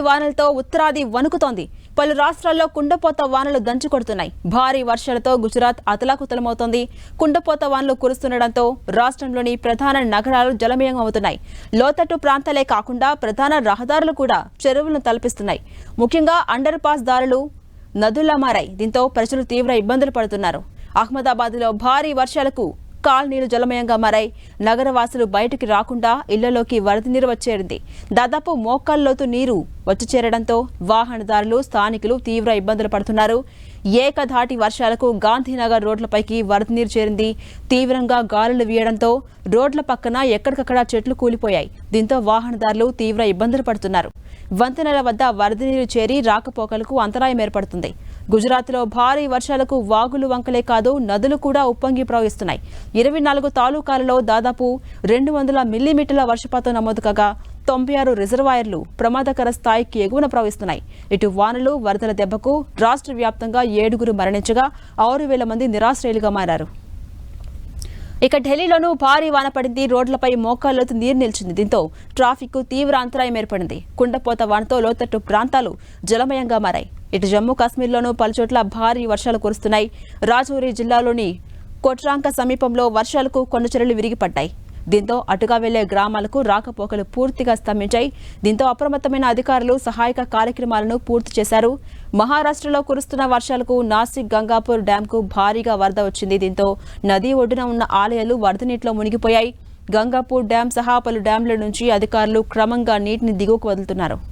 వానలతో ఉత్తరాది వణుకుతోంది. పలు రాష్ట్రాల్లో కుండపోత వానలు దంచుకొడుతున్నాయి భారీ వర్షాలతో గుజరాత్ అతలాకుతలమవుతోంది. కుండపోత వానలు కురుస్తుండటంతో రాష్ట్రంలోని ప్రధాన నగరాలు జలమయమవుతున్నాయి. లోతట్టు ప్రాంతాలే కాకుండా ప్రధాన రహదారులు కూడా చెరువులను తలపిస్తున్నాయి. ముఖ్యంగా అండర్ పాస్ దారులు నదుల్లా మారాయి. దీంతో ప్రజలు తీవ్ర ఇబ్బందులు పడుతున్నారు. అహ్మదాబాద్లో భారీ వర్షాలకు కాలనీలు జలమయంగా మారాయి. నగరవాసులు బయటికి రాకుండా ఇళ్ళలోకి వరద నీరు వచ్చేరింది. దాదాపు మోకాల్లోతు నీరు వచ్చి చేరడంతో వాహనదారులు స్థానికులు తీవ్ర ఇబ్బందులు పడుతున్నారు. ఏకధాటి వర్షాలకు గాంధీనగర్ రోడ్లపైకి వరద నీరు చేరింది. తీవ్రంగా గాలులు వీయడంతో రోడ్ల పక్కన ఎక్కడికక్కడ చెట్లు కూలిపోయాయి. దీంతో వాహనదారులు తీవ్ర ఇబ్బందులు పడుతున్నారు. వంతెనల వద్ద వరద నీరు చేరి రాకపోకలకు అంతరాయం ఏర్పడుతుంది. గుజరాత్లో భారీ వర్షాలకు వాగులు వంకలే కాదు నదులు కూడా ఉప్పొంగి ప్రవహిస్తున్నాయి. ఇరవై నాలుగు తాలూకాలలో దాదాపు రెండు వందల మిల్లీమీటర్ల వర్షపాతం నమోదు కాగా తొంభై ఆరు రిజర్వాయర్లు ప్రమాదకర స్థాయికి ఎగువన ప్రవహిస్తున్నాయి. ఇటు వానలు వరదల దెబ్బకు రాష్ట్ర వ్యాప్తంగా ఏడుగురు మరణించగా ఆరు వేల మంది నిరాశ్రయులుగా మారారు. ఇక ఢిల్లీలోనూ భారీ వాన పడింది. రోడ్లపై మోకాల్లోతు నీరు నిలిచింది. దీంతో ట్రాఫిక్ తీవ్ర అంతరాయం ఏర్పడింది. కుండపోత వానతో లోతట్టు ప్రాంతాలు జలమయంగా మారాయి. ఇటు జమ్మూ కాశ్మీర్లోనూ పలుచోట్ల భారీ వర్షాలు కురుస్తున్నాయి. రాజౌరి జిల్లాలోని కొట్రాంక సమీపంలో వర్షాలకు కొండచెరలు చెరువులు విరిగిపడ్డాయి. దీంతో అటుగా వెళ్ళే గ్రామాలకు రాకపోకలు పూర్తిగా స్తంభించాయి. దీంతో అప్రమత్తమైన అధికారులు సహాయక కార్యక్రమాలను పూర్తి చేశారు. మహారాష్ట్రలో కురుస్తున్న వర్షాలకు నాసిక్ గంగాపూర్ డ్యాంకు భారీగా వరద వచ్చింది. దీంతో నది ఒడ్డున ఉన్న ఆలయాలు వరద నీటిలో మునిగిపోయాయి. గంగాపూర్ డ్యాం సహా పలు డ్యాంల నుంచి అధికారులు క్రమంగా నీటిని దిగువకు వదులుతున్నారు.